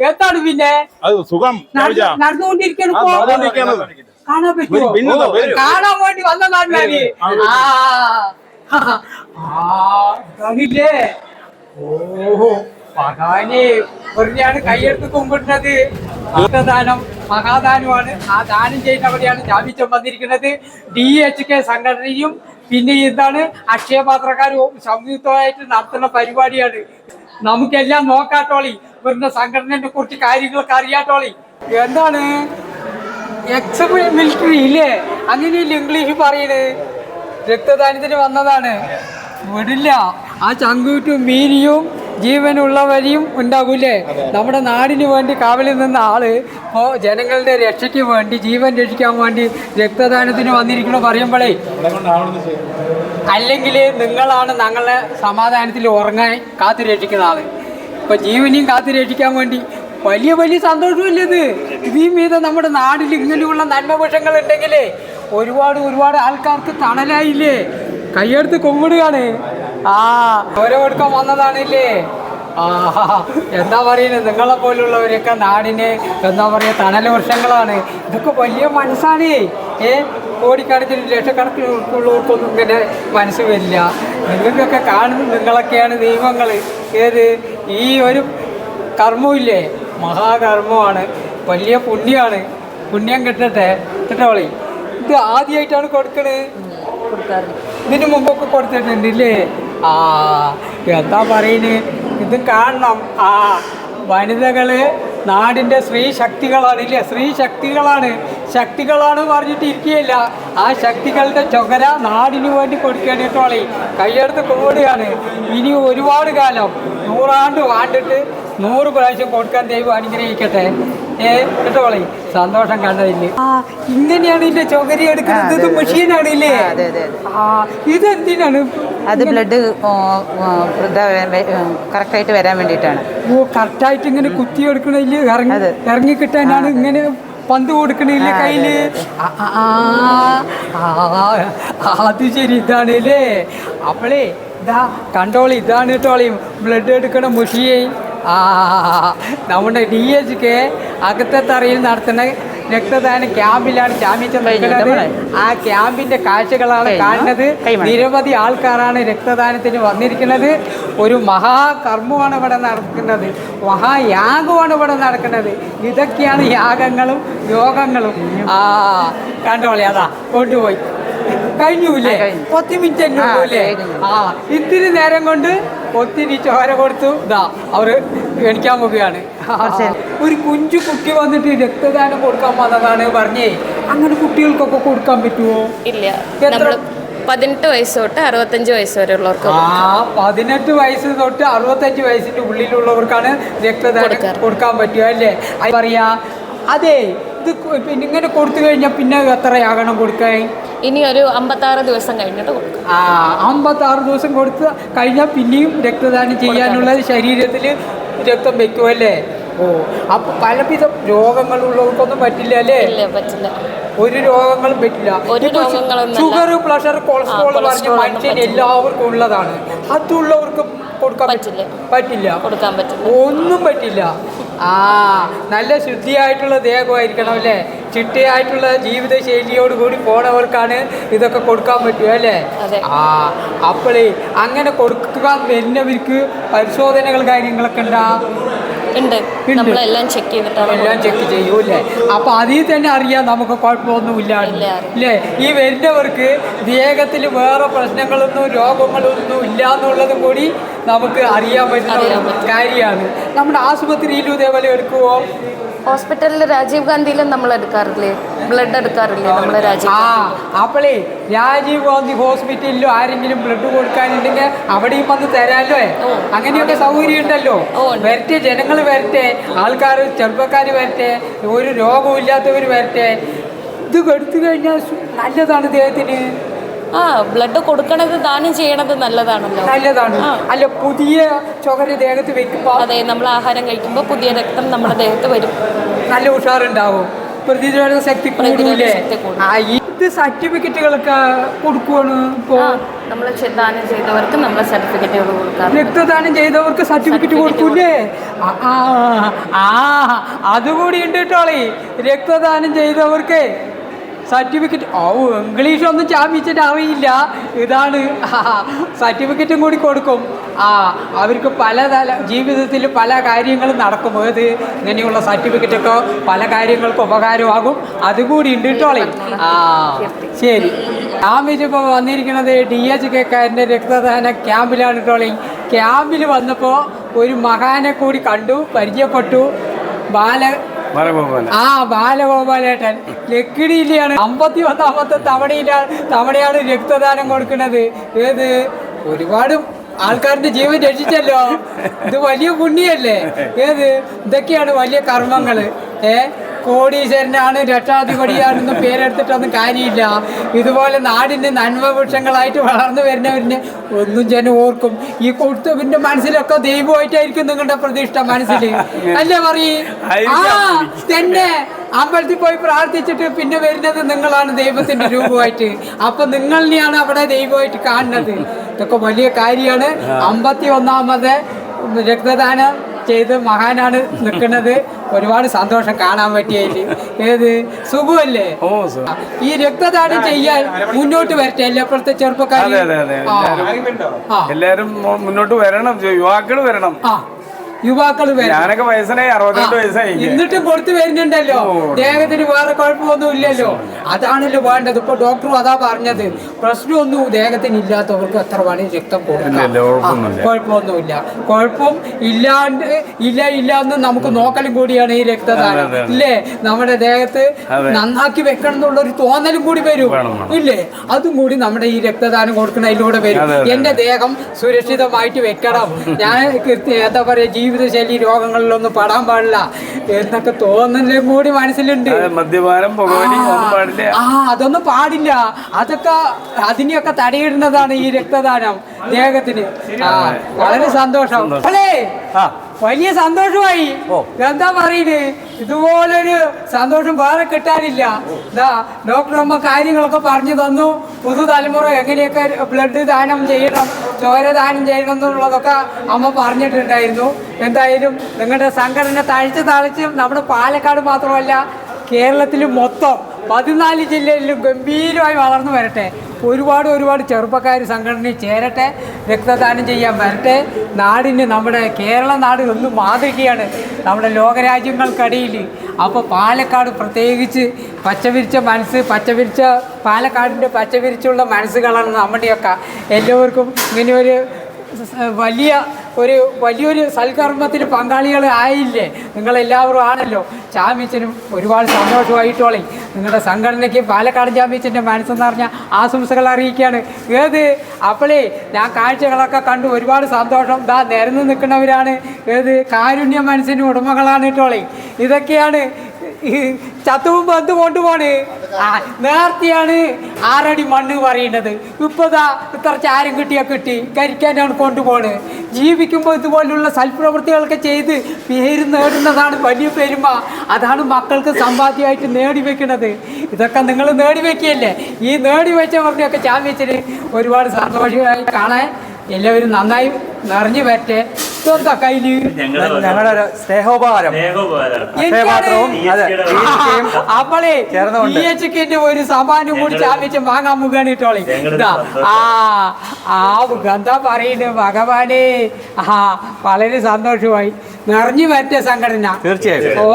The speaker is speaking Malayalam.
എന്താണ് പിന്നെ. അത് സുഖം. നടന്നുകൊണ്ടിരിക്കണം. കാണാൻ പറ്റുമോ? വരൂ, കാണാൻ വേണ്ടി വന്നതാണ് ഞാൻ ആ. ആ കണ്ടില്ലേ ഓ മഹാനെ വെറുതെയാണ് കൈയെടുത്ത് കുമ്പിടുന്നത്. ദാനം മഹാദാനമാണ്. ആ ദാനം ചെയ്യുന്നവരെയാണ് ജാമ്യം വന്നിരിക്കുന്നത്. ഡി എച്ച് കെ സംഘടനയും പിന്നെ എന്താണ് അക്ഷയപാത്രക്കാരും സംയുക്തമായിട്ട് നടത്തുന്ന പരിപാടിയാണ്. നമുക്കെല്ലാം നോക്കാട്ടോളി. ഇവരുടെ സംഘടനയെ കുറിച്ച് കാര്യങ്ങളൊക്കെ അറിയാട്ടോളി. എന്താണ്? മിലിറ്ററി ഇല്ലേ? അങ്ങനെയല്ല ഇംഗ്ലീഷ് പറയണേ? രക്തദാനത്തിന് വന്നതാണ്. വിടില്ല. ആ ചങ്കൂറ്റും മീനിയും ജീവനുള്ളവരെയും ഉണ്ടാകൂലേ നമ്മുടെ നാടിന് വേണ്ടി കാവലിൽ നിന്ന ആൾ ഇപ്പോ ജനങ്ങളുടെ രക്ഷയ്ക്ക് വേണ്ടി ജീവൻ രക്ഷിക്കാൻ വേണ്ടി രക്തദാനത്തിന് വന്നിരിക്കണോ പറയുമ്പോഴേ. അല്ലെങ്കിൽ നിങ്ങളാണ് ഞങ്ങളെ സമാധാനത്തിൽ ഉറങ്ങാൻ കാത്തു രക്ഷിക്കുന്ന ആൾ. ഇപ്പൊ ജീവനെയും കാത്തു രക്ഷിക്കാൻ വേണ്ടി വലിയ വലിയ സന്തോഷമല്ലേ ഇത്? ഇതീ മീത നമ്മുടെ നാടിൽ ഇങ്ങനെയുള്ള നന്മവശങ്ങൾ ഉണ്ടെങ്കിലേ ഒരുപാട് ഒരുപാട് ആൾക്കാർക്ക് തണലായില്ലേ? കൈയെടുത്ത് കുമ്പിടുകയാണ് ആ. വന്നതാണില്ലേ? എന്താ പറയുന്നത് നിങ്ങളെ പോലുള്ളവരൊക്കെ നാടിന് എന്താ പറയുക തണൽ വൃക്ഷങ്ങളാണ് ഇതൊക്കെ വലിയ മനസ്സാണ്. ഏ? കോടിക്കണക്കിന് ലക്ഷക്കണക്കിനുള്ളവർക്കൊന്നും ഇങ്ങനെ മനസ്സ് വരില്ല. നിങ്ങൾക്കൊക്കെ കാണുന്നത് നിങ്ങളൊക്കെയാണ് നിയമങ്ങൾ ഏത്? ഈ ഒരു കർമ്മമില്ലേ മഹാകർമ്മമാണ്. വലിയ പുണ്യമാണ് പുണ്യം കിട്ടട്ടെ? കിട്ടോളി ഇത് ആദ്യമായിട്ടാണ് കൊടുക്കണത് ഇതിനു മുമ്പൊക്കെ കൊടുത്തിട്ടുണ്ടല്ലേ? ആ. എന്താ പറയുന്നത് ഇത് കാണണം ആ വനിതകൾ നാടിന്റെ സ്ത്രീ ശക്തികളാണ് ഇല്ലേ സ്ത്രീ ശക്തികളാണ് ശക്തികളാണ് പറഞ്ഞിട്ട് ഇരിക്കുകയില്ല ആ ശക്തികളുടെ ചൊകര നാടിന് വേണ്ടി കൊടുക്കേണ്ടിട്ടോളി കയ്യെടുത്ത് കൂടുകയാണ്. ഇനി ഒരുപാട് കാലം നൂറാണ്ട് വാണ്ടിട്ട് നൂറ് പ്രാവശ്യം കൊടുക്കാൻ ദൈവം അനുഗ്രഹിക്കട്ടെ. ഏ സന്തോഷം കണ്ടതില്ലേ ആ ഇങ്ങനെയാണ് ഇതിന്റെ ചൊകരി എടുക്കുന്നത്? ഇത് മെഷീനാണ് ഇല്ലേ അതെ, അതെ. ആ ഇതെന്തിനാണ്? അത് ബ്ലഡ് കറക്റ്റായിട്ട് വരാൻ വേണ്ടിയിട്ടാണ്. ഓ കറക്റ്റായിട്ട് ഇങ്ങനെ കുത്തി എടുക്കണില്ല? ഇറങ്ങി കിട്ടാനാണ് ഇങ്ങനെ പന്ത് കൊടുക്കണില്ല കയ്യിൽ? അത് ശരി ഇതാണ് അല്ലേ? അപ്പളേ ഇതാ കണ്ടോളി ഇതാണ് കേട്ടോളി ബ്ലഡ് എടുക്കണ മുഷിയെ ആ നമ്മുടെ ഡി എച്ച് കെ അകത്തെ തറയിൽ നടത്തുന്ന രക്തദാന ക്യാമ്പിലാണ് ജാമ്യം നിൽക്കുന്നത് ആ ക്യാമ്പിന്റെ കാഴ്ചകളാണ് കാണുന്നത്. നിരവധി ആൾക്കാരാണ് രക്തദാനത്തിന് വന്നിരിക്കുന്നത്. ഒരു മഹാകർമ്മമാണ് ഇവിടെ നടക്കുന്നത്. മഹായാഗമാണ് ഇവിടെ നടക്കുന്നത്. ഇതൊക്കെയാണ് യാഗങ്ങളും യോഗങ്ങളും. ആ കണ്ടോളി അതാ കൊണ്ടുപോയി. കഴിഞ്ഞൂലേ കഴിഞ്ഞു. പത്ത് മിനിറ്റ് അല്ലേ ആ ഇത്തിരി നേരം കൊണ്ട് ഒത്തിരി ചോര കൊടുത്തു. ഇതാ അവർ എണിക്കാൻ പോവുകയാണ്. ഒരു കുഞ്ചു കുട്ടി വന്നിട്ട് രക്തദാനം കൊടുക്കാൻ വന്നതാണ്. പറഞ്ഞേ അങ്ങനെ കുട്ടികൾക്കൊക്കെ കൊടുക്കാൻ പറ്റുമോ ഇല്ല. നമ്മൾ പതിനെട്ട് വയസ്സ് തൊട്ട് അറുപത്തഞ്ച് വയസ്സ് വരെ ഉള്ളവർക്ക് ആ പതിനെട്ട് വയസ്സ് തൊട്ട് അറുപത്തഞ്ച് വയസ്സിന്റെ ഉള്ളിലുള്ളവർക്കാണ് രക്തദാനം കൊടുക്കാൻ പറ്റുക അല്ലേ? അത് പറയാ അതെ ഇത് ഇങ്ങനെ കൊടുത്തു കഴിഞ്ഞാൽ പിന്നെ എത്രയാകണം കൊടുക്കാൻ? ഇനി ഒരു അമ്പത്താറ് ദിവസം കഴിഞ്ഞിട്ട് കൊടുക്കും. ആ അമ്പത്താറ് ദിവസം കൊടുത്ത് കഴിഞ്ഞാൽ പിന്നെയും രക്തദാനം ചെയ്യാനുള്ള ശരീരത്തിൽ രക്തം വെക്കുമല്ലേ ഓ അപ്പൊ പലവിധ രോഗങ്ങളുള്ളവർക്കൊന്നും പറ്റില്ല അല്ലേ? പറ്റില്ല. ഒരു രോഗങ്ങളും പറ്റില്ല. ഷുഗർ പ്രഷർ കൊളസ്ട്രോൾ പറഞ്ഞ മനുഷ്യൻ എല്ലാവർക്കും ഉള്ളതാണ്. അതുള്ളവർക്ക് കൊടുക്കാൻ പറ്റില്ല. പറ്റില്ല. കൊടുക്കാൻ പറ്റില്ല. ഒന്നും പറ്റില്ല. ആ നല്ല ശുദ്ധിയായിട്ടുള്ള ദേഹമായിരിക്കണം അല്ലേ? ചിട്ടയായിട്ടുള്ള ജീവിത ശൈലിയോട് കൂടി പോണവർക്കാണ് ഇതൊക്കെ കൊടുക്കാൻ പറ്റുക അല്ലേ. ആ അപ്പോഴേ അങ്ങനെ കൊടുക്കാൻ വരുന്നവർക്ക് പരിശോധനകൾ കാര്യങ്ങളൊക്കെ ഉണ്ടാ? ഉണ്ട്. നമ്മളെല്ലാം ചെക്ക് ചെയ്തിട്ടാണ് എല്ലാം ചെക്ക് ചെയ്യൂല്ലേ അപ്പൊ അതിൽ തന്നെ അറിയാം നമുക്ക് കുഴപ്പമൊന്നുമില്ല. അല്ലേ? ഈ വരുന്നവർക്ക് ദേഹത്തിൽ വേറെ പ്രശ്നങ്ങളൊന്നും രോഗങ്ങളൊന്നും ഇല്ല എന്നുള്ളതും കൂടി നമുക്ക് അറിയാൻ പറ്റുന്ന. കാര്യമാണ്. നമ്മുടെ ആശുപത്രിയിലും ഇതേപോലെ എടുക്കുവോ? ഹോസ്പിറ്റലിൽ രാജീവ് ഗാന്ധിയിലും നമ്മൾ എടുക്കാറില്ലേ? ബ്ലഡ് എടുക്കാറില്ലേ നമ്മൾ രാജീവ് ആ അപ്പോളേ രാജീവ് ഗാന്ധി ഹോസ്പിറ്റലിലും ആരെങ്കിലും ബ്ലഡ് കൊടുക്കാനുണ്ടെങ്കിൽ അവിടെയും വന്ന് തരാമല്ലോ ഓ. അങ്ങനെയൊക്കെ സൗകര്യം ഉണ്ടല്ലോ. വരട്ടെ ജനങ്ങൾ വരട്ടെ ആൾക്കാർ ചെറുപ്പക്കാർ വരട്ടെ ഒരു രോഗവും ഇല്ലാത്തവർ വരട്ടെ. ഇത് എടുത്തു കഴിഞ്ഞാൽ നല്ലതാണ് ദേഹത്തിന് ആ ബ്ലഡ് കൊടുക്കണത് ദാനം ചെയ്യണത് നല്ലതാണല്ലോ. നല്ലതാണ്. അല്ല പുതിയ ചുവര് ദേഹത്ത് വെക്കുമ്പോൾ അതെ നമ്മൾ ആഹാരം കഴിക്കുമ്പോൾ പുതിയ രക്തം നമ്മുടെ ദേഹത്ത് വരും. നല്ല ഉഷാറുണ്ടാവും. പ്രതിരോധ ശക്തി കൂടൂലേ? ഇത് സർട്ടിഫിക്കറ്റുകളൊക്കെ കൊടുക്കുവാണ് നമ്മൾ ദാനം ചെയ്തവർക്ക് നമ്മൾ സർട്ടിഫിക്കറ്റുകൾ കൊടുക്കാറുണ്ട്. രക്തദാനം ചെയ്തവർക്ക് സർട്ടിഫിക്കറ്റ് കൊടുക്കൂലേ? ആ അതുകൂടി ഉണ്ട് കേട്ടോളി രക്തദാനം ചെയ്തവർക്ക് സർട്ടിഫിക്കറ്റ്. ഓ ഇംഗ്ലീഷ് ഒന്നും ചാമ്പിച്ചിട്ട് അറിയില്ല ഇതാണ് സർട്ടിഫിക്കറ്റും കൂടി കൊടുക്കും. ആ അവർക്ക് പലതല ജീവിതത്തിൽ പല കാര്യങ്ങളും നടക്കും. ഏത് ഇങ്ങനെയുള്ള സർട്ടിഫിക്കറ്റൊക്കെ പല കാര്യങ്ങൾക്കും ഉപകാരമാകും. അതുകൂടി ഉണ്ട് കേട്ടോളി ആ ശരി. ചാമ്പിച്ച് ഇപ്പോൾ വന്നിരിക്കുന്നത് ഡി എച്ച് കെക്കാരന്റെ രക്തദാന ക്യാമ്പിലാണ് കേട്ടോളി ക്യാമ്പിൽ വന്നപ്പോൾ ഒരു മഹാനെ കൂടി കണ്ടു പരിചയപ്പെട്ടു. ബാല ആ ബാലഗോപാലേട്ടൻ. ലക്കിടിയിലാണ്. അമ്പത്തി ഒന്നാമത്തെ തവണയിലാണ് തവണയാണ് രക്തദാനം കൊടുക്കുന്നത്. ഏത്? ഒരുപാട് ആൾക്കാരുടെ ജീവൻ രക്ഷിച്ചല്ലോ. ഇത് വലിയ പുണ്യല്ലേ? ഏത്? ഇതൊക്കെയാണ് വലിയ കർമ്മങ്ങൾ. ഏ? കോടീശ്വരനാണ് രക്ഷാധിപതിയാണെന്ന് പേരെടുത്തിട്ടൊന്നും കാര്യമില്ല. ഇതുപോലെ നാടിന്റെ നന്മവൃക്ഷങ്ങളായിട്ട് വളർന്നു വരുന്നവരിനെ ഒന്നും ജനം ഓർക്കും. ഈ കൊടുത്തവന്റെ മനസ്സിലൊക്കെ ദൈവമായിട്ടായിരിക്കും നിങ്ങളുടെ പ്രതിഷ്ഠ മനസ്സിൽ. അല്ലേ പറയേ ആ തന്നെ അമ്പലത്തിൽ പോയി പ്രാർത്ഥിച്ചിട്ട് പിന്നെ വരുന്നത് നിങ്ങളാണ് ദൈവത്തിന്റെ രൂപമായിട്ട്. അപ്പൊ നിങ്ങളിനെയാണ് അവിടെ ദൈവമായിട്ട് കാണുന്നത്. ഇതൊക്കെ വലിയ കാര്യമാണ്. അമ്പത്തി ഒന്നാമത് രക്തദാനം. ചെയ്ത് മഹാനാണ് നിൽക്കുന്നത്. ഒരുപാട് സന്തോഷം കാണാൻ പറ്റിയതിൽ ഏത്? സുഖമല്ലേ ഓ ഈ രക്തദാനം ചെയ്യാൻ മുന്നോട്ട് വരട്ടെ എല്ലാ ഇപ്പോഴത്തെ ചെറുപ്പക്കാർ എല്ലാരും മുന്നോട്ട് വരണം. യുവാക്കൾ വരണം. ആ. യുവാക്കൾ ഞാനൊക്കെ വയസ്സായി. എന്നിട്ടും കൊടുത്തു വരുന്നുണ്ടല്ലോ. ദേഹത്തിന് വേറെ കുഴപ്പമൊന്നും ഇല്ലല്ലോ അതാണല്ലോ വേണ്ടത്. ഇപ്പൊ ഡോക്ടറും അതാ പറഞ്ഞത്. പ്രശ്നമൊന്നും ദേഹത്തിന് ഇല്ലാത്തവർക്ക് എത്ര വേണേലും രക്തം കൊടുക്കാം. കുഴപ്പമൊന്നുമില്ല. കുഴപ്പം ഇല്ലാണ്ട് ഇല്ല ഇല്ല എന്ന് നമുക്ക് നോക്കലും കൂടിയാണ് ഈ രക്തദാനം. ഇല്ലേ? നമ്മുടെ ദേഹത്ത് നന്നാക്കി വെക്കണം എന്നുള്ള ഒരു തോന്നലും കൂടി വരും. ഇല്ലേ? അതും കൂടി നമ്മുടെ ഈ രക്തദാനം കൊടുക്കുന്നതിലൂടെ വരും. എന്റെ ദേഹം സുരക്ഷിതമായിട്ട് വെക്കണം. ഞാൻ കൃത്യ- എന്താ പറയാ ജീവിതശൈലി രോഗങ്ങളിലൊന്നും പെടാൻ പാടില്ല എന്നൊക്കെ തോന്നലും കൂടി മനസ്സിലുണ്ട്. മദ്യപാനം പാടില്ല. ആ അതൊന്നും പാടില്ല. അതൊക്കെ അതിനെയൊക്കെ തടയിടുന്നതാണ് ഈ രക്തദാനം ദേഹത്തിന്. ആ വളരെ സന്തോഷം. അല്ലേ. വലിയ സന്തോഷമായി. എന്താ പറയുന്നത് ഇതുപോലൊരു സന്തോഷം വേറെ കിട്ടാനില്ല. എന്താ ഡോക്ടർ അമ്മ കാര്യങ്ങളൊക്കെ പറഞ്ഞു തന്നു. പുതുതലമുറ എങ്ങനെയൊക്കെ ബ്ലഡ് ദാനം ചെയ്യണം ചോര ദാനം ചെയ്യണം എന്നുള്ളതൊക്കെ അമ്മ പറഞ്ഞിട്ടുണ്ടായിരുന്നു. എന്തായാലും നിങ്ങളുടെ സംഘടന തഴച്ച് തഴച്ചും നമ്മുടെ പാലക്കാട് മാത്രമല്ല കേരളത്തിൽ മൊത്തം പതിനാല് ജില്ലയിലും ഗംഭീരമായി വളർന്നു വരട്ടെ. ഒരുപാട് ഒരുപാട് ചെറുപ്പക്കാർ സംഘടനയിൽ ചേരട്ടെ രക്തദാനം ചെയ്യാൻ വരട്ടെ. നാടിന് നമ്മുടെ കേരള നാട് ഒന്ന് മാതൃകയാണ് നമ്മുടെ ലോകരാജ്യങ്ങൾക്കിടയിൽ. അപ്പോൾ പാലക്കാട് പ്രത്യേകിച്ച് പച്ചവിരിച്ച മനസ്സ് പച്ചവിരിച്ച പാലക്കാടിന്റെ പച്ചവിരിച്ചുള്ള മനസ്സുകളാണ് നമ്മുടെയൊക്കെ. എല്ലാവർക്കും ഇങ്ങനെ ഒരു വലിയ ഒരു വലിയൊരു സൽക്കർമ്മത്തിൽ പങ്കാളികൾ ആയില്ലേ? നിങ്ങളെല്ലാവരും ആണല്ലോ. ചാമ്പ്യച്ചനും ഒരുപാട് സന്തോഷമായിട്ടോളി നിങ്ങളുടെ സംഘടനയ്ക്ക് പാലക്കാട് ചാമ്പ്യച്ചന്റെ മനസ്സെന്ന് പറഞ്ഞാൽ ആശംസകൾ അറിയിക്കുകയാണ്. ഏത്? അപ്പോളേ ഞാൻ കാഴ്ചകളൊക്കെ കണ്ടു. ഒരുപാട് സന്തോഷം. ദാ നിരന്ന് നിൽക്കുന്നവരാണ്. ഏത്? കാരുണ്യ മനസ്സിന് ഉടമകളാണ് കേട്ടോളി ഇതൊക്കെയാണ് ചത്തവും എന്ത് കൊണ്ടുപോണ്. ആ നേർത്തിയാണ് ആറടി മണ്ണ് പറയുന്നത് ഇപ്പതാ ഇത്ര ചാരം കിട്ടിയാ കിട്ടി. കരിക്കാനാണ് കൊണ്ടുപോണ്. ജീവിക്കുമ്പോൾ ഇതുപോലുള്ള സൽപ്രവൃത്തികളൊക്കെ ചെയ്ത് പേര് നേടുന്നതാണ് വലിയ പെരുമ. അതാണ് മക്കൾക്ക് സമ്പാദ്യമായിട്ട് നേടി വെക്കുന്നത് ഇതൊക്കെ നിങ്ങൾ നേടി വെക്കുകയല്ലേ? ഈ നേടി വെച്ചവരുടെയൊക്കെ ചാമ്പ്യത്തിന് ഒരുപാട് സന്തോഷമായി കാണാൻ. എല്ലാവരും നന്നായി നിറഞ്ഞു വരട്ടെ. ഇതെന്താ കയ്യിൽ? ഞങ്ങളുടെ ഒരു സ്നേഹോപകാരം. അതെ ചേർന്നുകൊണ്ട്. ഈ ഒരു സമാനം കൂടി ചാമ്പിച്ച് വാങ്ങാൻ മുഖാണ് ഇട്ടോളി. ആ ആ എന്താ പറയുന്നത് ഭഗവാനെ. ആ വളരെ സന്തോഷമായി. നിറഞ്ഞു പറ്റിയ സംഘടന. തീർച്ചയായും ഓ